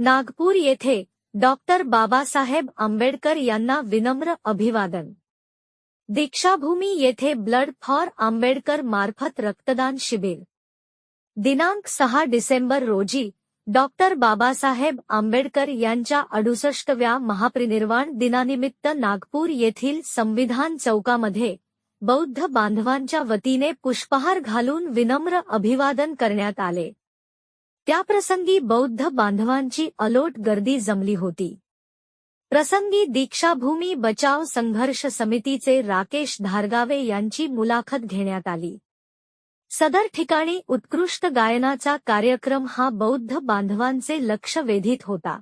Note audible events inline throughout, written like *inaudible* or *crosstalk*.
नागपूर येथे डॉक्टर बाबासाहेब आंबेडकर यांना विनम्र अभिवादन. दीक्षाभूमी येथे ब्लड फॉर आंबेडकर मार्फत रक्तदान शिबिर. दिनांक सहा डिसेंबर रोजी डॉक्टर बाबासाहेब आंबेडकर यांच्या अडुसष्टव्या महापरिनिर्वाण दिनानिमित्त नागपूर येथील संविधान चौकामध्ये बौद्ध बांधवांच्या वतीने पुष्पहार घालून विनम्र अभिवादन आले. त्याप्रसंगी बौद्ध बांधवांची अलोट गर्दी जमली होती. प्रसंगी दीक्षाभूमी बचाव संघर्ष समितीचे राकेश धारगावे यांची मुलाखत घेण्यात आली. सदर ठिकाणी उत्कृष्ट गायनाचा कार्यक्रम हा बौद्ध बांधवांचे लक्ष वेधित होता.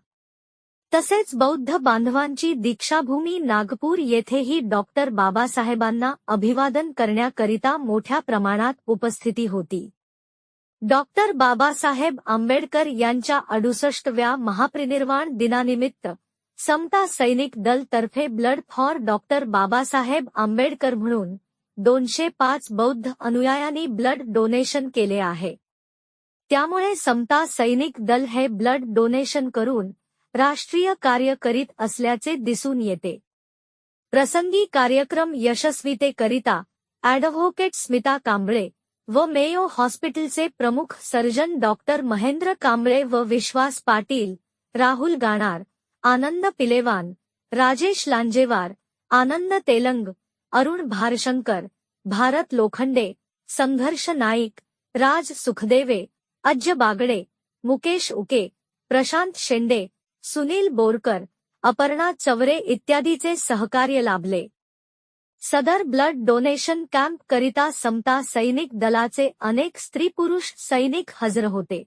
तसेच बौद्ध बांधवांची दीक्षाभूमी नागपूर येथेही डॉक्टर बाबासाहेबांना अभिवादन करण्याकरिता मोठ्या प्रमाणात उपस्थिती होती. डॉक्टर बाबासाहेब आंबेडकर यांच्या अडुसष्टव्या महापरिनिर्वाण दिनानिमित्त समता सैनिक दल तर्फे blood for doctor Babasaheb Ambedkar म्हणून दोनशे पाच बौद्ध अनुयायांनी ब्लड डोनेशन केले आहे. त्यामुळे समता सैनिक दल हे ब्लड डोनेशन करून राष्ट्रीय कार्य करीत असल्याचे दिसून येते. प्रसंगी कार्यक्रम यशस्वीतेकरिता ॲडव्होकेट स्मिता कांबळे व मेयो हॉस्पिटलचे प्रमुख सर्जन डॉक्टर महेंद्र कांबळे व विश्वास पाटील राहुल गाणार आनंद पिलेवान राजेश लांजेवार आनंद तेलंग अरुण भारशंकर भारत लोखंडे संघर्ष नाईक राज सुखदेवे अज्य बागडे मुकेश उके प्रशांत शेंडे सुनील बोरकर अपर्णा चवरे इत्यादीचे सहकार्य लाभले. सदर ब्लड डोनेशन कॅम्प करिता समता सैनिक दलाचे अनेक स्त्री पुरुष सैनिक हजर होते.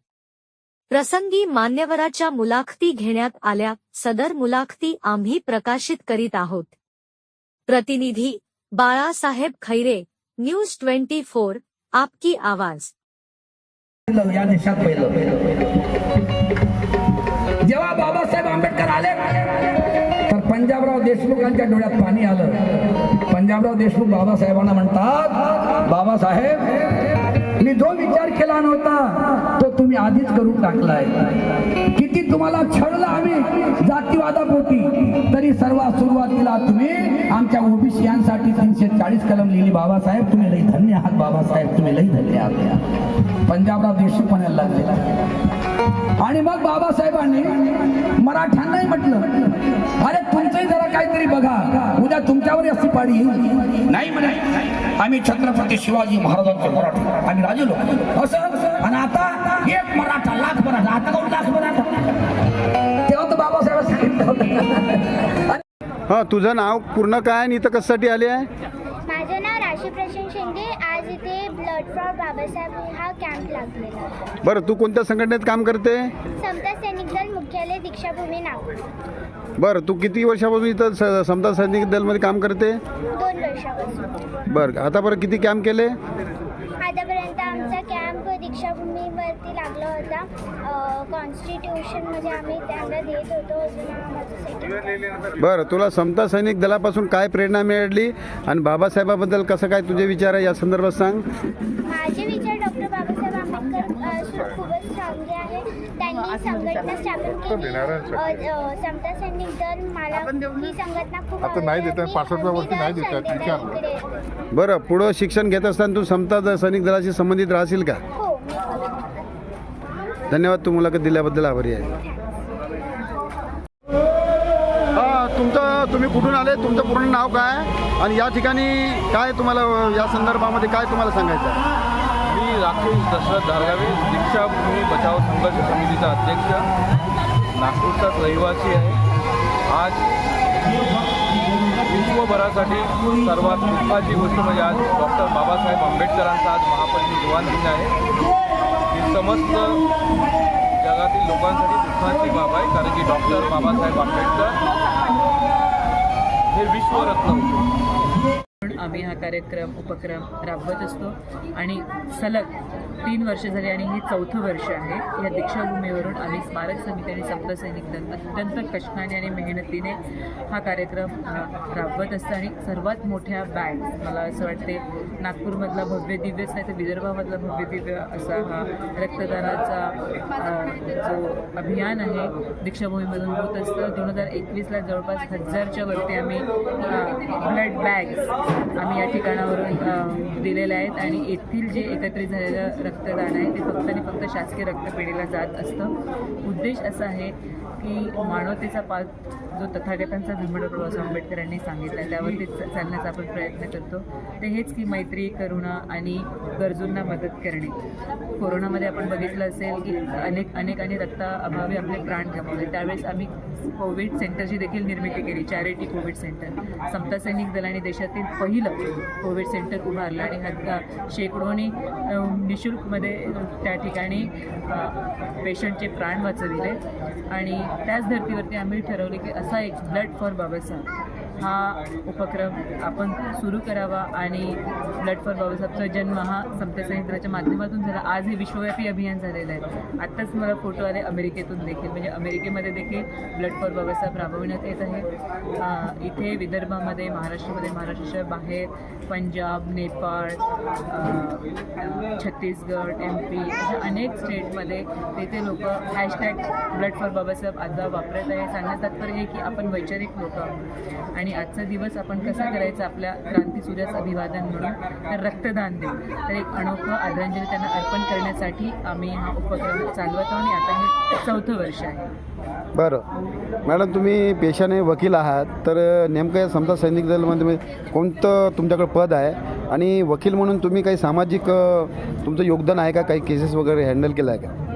प्रसंगी मान्यवराच्या मुलाखती घेण्यात आल्या. सदर मुलाखती आम्ही प्रकाशित करीत आहोत. प्रतिनिधी Balasaheb Khaire news twenty four आपकी आवाज. या देशात पहिलं. जेव्हा बाबासाहेब आंबेडकर आले तर पंजाबराव देशमुखांच्या डोळ्यात पाणी आलं. पंजाबराव देशमुख बाबासाहेबांना म्हणतात बाबासाहेब मी जो विचार केला नव्हता तो तुम्ही आधीच करून टाकलाय. किती तुम्हाला छळलं आम्ही जातीवादापोटी तरी सर्वात सुरुवातीला तुम्ही आमच्या ओबीसी यांसाठी तीनशे चाळीस कलम लिहिली. बाबासाहेब तुम्ही लई धन्य आहात. बाबासाहेब तुम्ही लई धन्य आहात. पंजाबराव देशमुख म्हणायला लागले. आणि मग बाबासाहेबांनी मराठ्यांनाही म्हटलं अरे तुमचंही जरा काहीतरी बघा. उद्या तुमच्यावर अशी पाडी येईल. नाही म्हणे. आम्ही छत्रपती शिवाजी महाराजांचे मराठा. आम्ही राजे लोक. असं? आणि आता एक मराठा लाख मराठा. आता दोन लाख मराठा. तेव्हा तर बाबासाहेब सांगितलं होतं. हा तुझं नाव पूर्ण काय आणि इथं कशासाठी आले आहे माझं नाव राशी प्रशांत शेंडे आज ब्लड फॉर बाबासाहेब हा कॅम्प लागलेला. बरं तू कोणत्या संघटनेत काम करते? समता सैनिक दल मुख्यालय दीक्षाभूमी नागपूर बरं तू किती वर्षापासून इथं स- समता सैनिक दलमध्ये काम करते? दोन वर्षापासून. बरं आता बरं किती कॅम्प केले? आतापर्यंत आमचा कॅम्प दीक्षाभूमीवरती लागला होता. कॉन्स्टिट्यूशनमध्ये आम्ही त्यांना देत होतो. अजून आम्हाला second बरं तुला समता सैनिक दलापासून काय प्रेरणा मिळाली? आणि बाबासाहेबाबद्दल कसं काय तुझे विचार आहे या संदर्भात सांग. माझे विचार डॉक्टर बाबासाहेब आंबेडकर अ, सु- खूपच चांगले आहे त्यांनी संघटना स्थापन केली. अ, अ, समता सैनिक दल मला ही संघटना खूप आता नाही आवडते. मी 65 वर्षी नाही देतात, विचार. इकडे- बरं पुढं शिक्षण घेत असताना तू समता द- सैनिक दलाशी संबंधित राहशील का? हो. धन्यवाद तू मुलाखत दिल्याबद्दल आभारी आहे. हा तुमचं तुम्ही कुठून आले? तुमचं पूर्ण नाव काय? आणि या ठिकाणी काय तुम्हाला अ, या संदर्भामध्ये काय तुम्हाला सांगायचं आहे? मी राकेश दशरथ धारगावे दीक्षाभूमी बचाव संघर्ष समितीचा अध्यक्ष. नागपूरचाच रहिवासी आहे. आज विश्वभरासाठी सर्वात दुःखाची गोष्ट म्हणजे आज डॉक्टर बाबासाहेब आंबेडकरांचा आज महापरिनिर्वाण दिन आहे. ही समस्त जगातील लोकांसाठी दुःखाची बाब आहे कारण की डॉक्टर बाबासाहेब आंबेडकर हे विश्वरत्न होते. आम्ही हा कार्यक्रम उपक्रम राबवत असतो आणि सलग तीन वर्ष झाली आणि हे चौथं वर्ष आहे. या दीक्षाभूमीवरून आम्ही स्मारक समिती आणि सप्तसैनिक सैनिक दल अत्यंत कष्टाने आणि मेहनतीने हा कार्यक्रम राबवत असतो. आणि सर्वात मोठ्या बॅग्स मला असं वाटते नागपूरमधला भव्य दिव्यच नाही तर विदर्भामधला भव्य दिव्य असा हा रक्तदानाचा जो अभियान आहे दीक्षाभूमीमधून होत असतं. दोन हजार एकवीसला जवळपास हजारच्या वरती आम्ही ब्लड बॅग्स आम्ही या ठिकाणावरून दिलेल्या आहेत. आणि येथील जे एकत्रित झालेलं रक्तदान आहे. ते फक्त आणि फक्त शासकीय रक्तपेढीला जात असतं. उद्देश असा आहे की मानवतेचा पाठ जो तथागतांचा धर्म बाबासाहेब आंबेडकरांनी सांगितला आहे त्यावरती चालण्याचा आपण प्रयत्न करतो. ते हेच की मैत्री करुणा आणि गरजूंना मदत करणे. कोरोनामध्ये आपण बघितलं असेल की अनेक अनेकांनी रक्ताअभावी आपले प्राण गमावले. त्यावेळेस आम्ही कोविड सेंटरची देखील निर्मिती केली चॅरिटी कोविड सेंटर. समता सैनिक दलाने देशातील पहिलं कोविड सेंटर उभारलं आणि हद्द शेकडोनी निशुल्कमध्ये त्या ठिकाणी पेशंटचे प्राण वाचविले. आणि त्याच धर्तीवरती आम्ही ठरवले की असा एक ब्लड फॉर बाबासाहेब. हा उपक्रम आपण सुरू करावा आणि ब्लड फॉर बाबासाहेबचा जन्म हा समता माध्यमातून झाला. आज हे विश्वव्यापी अभियान झालेलं आहे. आत्ताच मला फोटो आले अमेरिकेतून देखील. म्हणजे अमेरिकेमध्ये देखील ब्लड फॉर बाबासाहेब राबविण्यात येत आहे. इथे विदर्भामध्ये महाराष्ट्रामध्ये महाराष्ट्राच्या बाहेर पंजाब नेपाळ छत्तीसगड एम पी अशा अनेक स्टेटमध्ये तेथे लोक हॅशटॅग ब्लड फॉर बाबासाहेब आता वापरत आहे. सांगण्यात तात्पर्य हे की आपण वैचारिक लोक आहोत. आणि आजचा दिवस आपण कसा करायचा आपल्या क्रांतीसूर्याचं अभिवादन म्हणून तर रक्तदान देऊ तर एक अनोखं आदरांजली त्यांना अर्पण करण्यासाठी आम्ही हा उपक्रम चालवत आहोत आणि आता हे चौथं वर्ष आहे. बरं. मॅडम तुम्ही पेशाने वकील आहात तर नेमकं या समता सैनिक दलमध्ये कोणतं तुमच्याकडे पद आहे? आणि वकील म्हणून तुम्ही काही सामाजिक तुमचं योगदान आहे का? काही केसेस वगैरे हँडल केलं आहे का?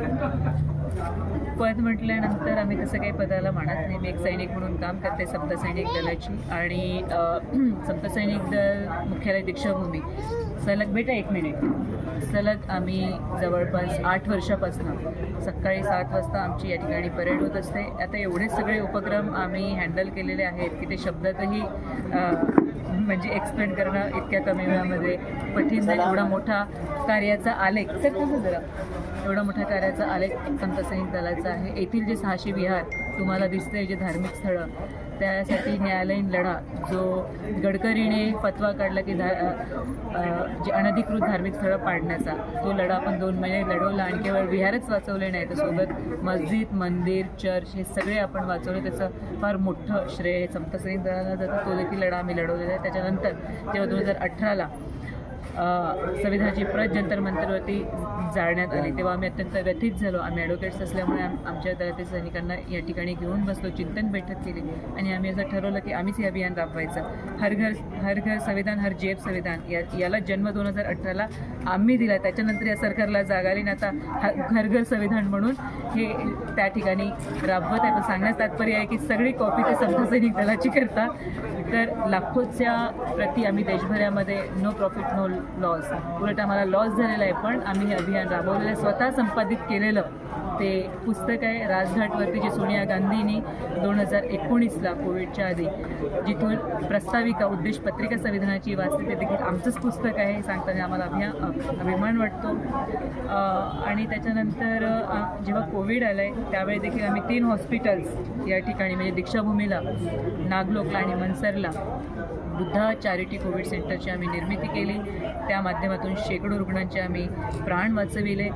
पद म्हटल्यानंतर आम्ही तसं काही पदाला मानत नाही. मी एक सैनिक म्हणून काम करते सप्तसैनिक दलाची. आणि *clears throat* सप्तसैनिक दल मुख्यालय दीक्षाभूमी. सलग बेटा एक मिनिट सलग आम्ही जवळपास आठ वर्षापासून सकाळी सात वाजता आमची या ठिकाणी परेड होत असते. आता एवढे सगळे उपक्रम आम्ही हँडल केलेले आहेत की ते शब्दातही म्हणजे एक्सप्लेन करणं इतक्या कमी वेळामध्ये. कठीण जाईल एवढा मोठा कार्याचा आलेख तर कसं जरा? एवढा मोठ्या कार्याचा आलेख संत दलाचा आहे. येथील जे सहाशे विहार तुम्हाला दिसतंय जे धार्मिक स्थळं त्यासाठी न्यायालयीन लढा जो गडकरीने फतवा काढला की धा जे अनधिकृत धार्मिक स्थळं पाडण्याचा तो लढा आपण दोन महिने लढवला आणि केवळ विहारच वाचवले नाही तर सोबत मस्जिद मंदिर चर्च हे सगळे आपण वाचवले. त्याचं फार मोठं श्रेय संत सैनिक दलाला जातं तो देखील लढा आम्ही लढवलेला आहे. त्याच्यानंतर तेव्हा दोन हजार अठराला संविधानाची प्रत जंतर मंतरवरती जाळण्यात आली. तेव्हा आम्ही अत्यंत व्यथित झालो. आम्ही ॲडव्होकेट्स असल्यामुळे आम आमच्या दलातील सैनिकांना या ठिकाणी घेऊन बसलो चिंतन बैठक केली. आणि आम्ही असं ठरवलं की आम्हीच हे अभियान राबवायचं. हर घर हर घर संविधान हर जेब संविधान या याला जन्म दोन हजार अठराला आम्ही दिला त्याच्यानंतर या सरकारला जाग आली. आणि आता ह- घर घर संविधान म्हणून हे त्या ठिकाणी राबवत आहे. पण सांगण्यास तात्पर्य आहे की सगळी कॉपी ते सैनिक दलाची करतात तर लाखोच्या प्रती आम्ही देशभरामध्ये नो प्रॉफिट नो लॉस उलट आम्हाला लॉस झालेला आहे पण आम्ही हे अभियान राबवलेलं स्वतः संपादित केलेलं ते पुस्तक आहे. राजघाटवरती जे सोनिया गांधींनी दोन हजार एकोणीसला कोविडच्या आधी जिथून प्रस्ताविका उद्देश पत्रिका संविधानाची वाचली ते देखील आमचंच पुस्तक आहे हे सांगताना आम्हाला अभिया अभिमान वाटतो. आणि त्याच्यानंतर जेव्हा कोविड आलं आहे त्यावेळी देखील आम्ही तीन हॉस्पिटल्स या ठिकाणी म्हणजे दीक्षाभूमीला नागलोकला आणि मनसरला बुद्धा चॅरिटी कोविड सेंटरची आम्ही निर्मिती केली. त्या माध्यमातून शेकडो रुग्णांचे आम्ही प्राण वाचविले.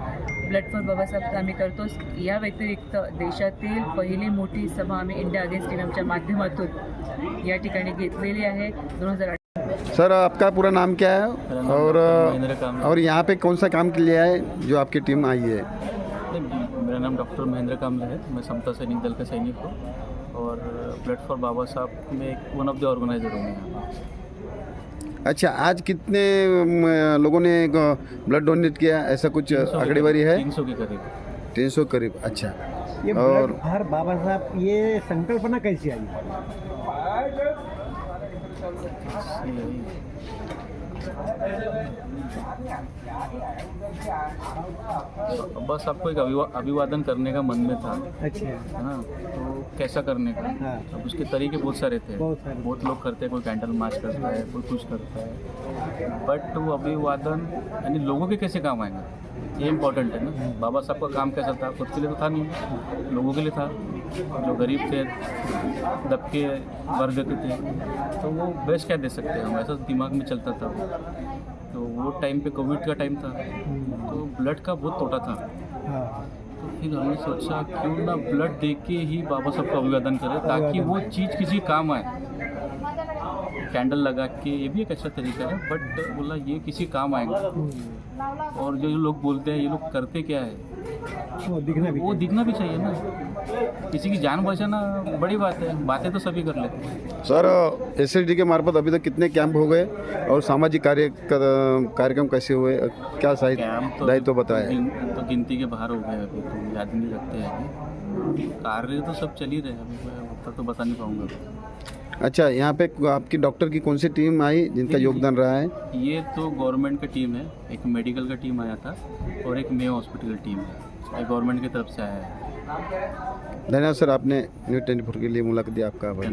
ब्लड फॉर बाबासाहेब आम्ही करतोच या व्यतिरिक्त देशातील पहिली मोठी सभा आम्ही इंडिया अगेन्स्ट टीव्हीच्या माध्यमातून या ठिकाणी घेतलेली आहे. दोन हज़ार सर आपका पूरा नाम क्या है? और। और यहाँ पे कौन सा काम के लिए है जो आपकी टीम आई है? मेरा नाम डॉक्टर महेंद्र कामले है। मैं समता सैनिक दल का सैनिक हूँ। और ब्लड फॉर बाबा साहब में एक वन ऑफ़ द ऑर्गेनाइजर हूँ मैं। यहाँ अच्छा आज कितने लोगों ने ब्लड डोनेट किया? ऐसा कुछ आंकड़ेवारी है? तीन सौ के करीब। तीन सौ करीब अच्छा। ये और हर बाबा साहब ये संकल्पना कैसी आई? बस आपको एक अभिवा अभिवादन करने का मन में था। अच्छा। है ना तो कैसा करने का? हाँ। अब उसके तरीके बहुत सारे थे। बहुत सारे। बहुत लोग करते हैं कोई कैंडल मार्च करता है कोई कुछ करता है। बट वो अभिवादन यानी लोगों के कैसे काम आएगा? ये इम्पोर्टेंट है ना। बाबा साहब का काम कैसा था? खुद के लिए तो था नहीं। लोगों के लिए था। जो गरीब थे दबके वर्ग के थे तो वो बेस्ट क्या दे सकते हैं? हम ऐसा दिमाग में चलता था। तो वो टाइम पे कोविड का टाइम था। तो ब्लड का बहुत टोटा था। फिर हमने सोचा क्यों ना ब्लड दे के ही बाबा साहब का अभिवादन करें, ताकि वो चीज़ किसी काम आए। कैंडल लगा के, ये भी एक अच्छा तरीका है बट बोला ये किसी काम आएगा। और जो लोग बोलते हैं, ये लोग करते क्या है? वो दिखना भी वो दिखना भी चाहिए ना। किसी की जान बचाना बड़ी बात है बातें तो सभी कर लेते हैं। सर एस के मार्फत अभी तक कितने कैंप हो गए और सामाजिक कार्य कर- कार्यक्रम कैसे हुए? क्या साहित्य तो दायित्व बताया? गिन- तो गिनती के बाहर हो गए अभी तो याद नहीं रखते हैं कार्य तो सब चल ही रहे हैं अभी मैं उतना तो बता नहीं पाऊँगा। अच्छा यहाँ पे आपकी डॉक्टर की कौन सी टीम आई जिनका योगदान रहा है? ये तो गवर्नमेंट का टीम है एक मेडिकल का टीम आया था और एक मेयो हॉस्पिटल की टीम है। गवर्नमेंट की तरफ से आया है। धन्यवाद सर आपने न्यू ट्वेंटी फोर के लिए मुलाकात दी आपका आभार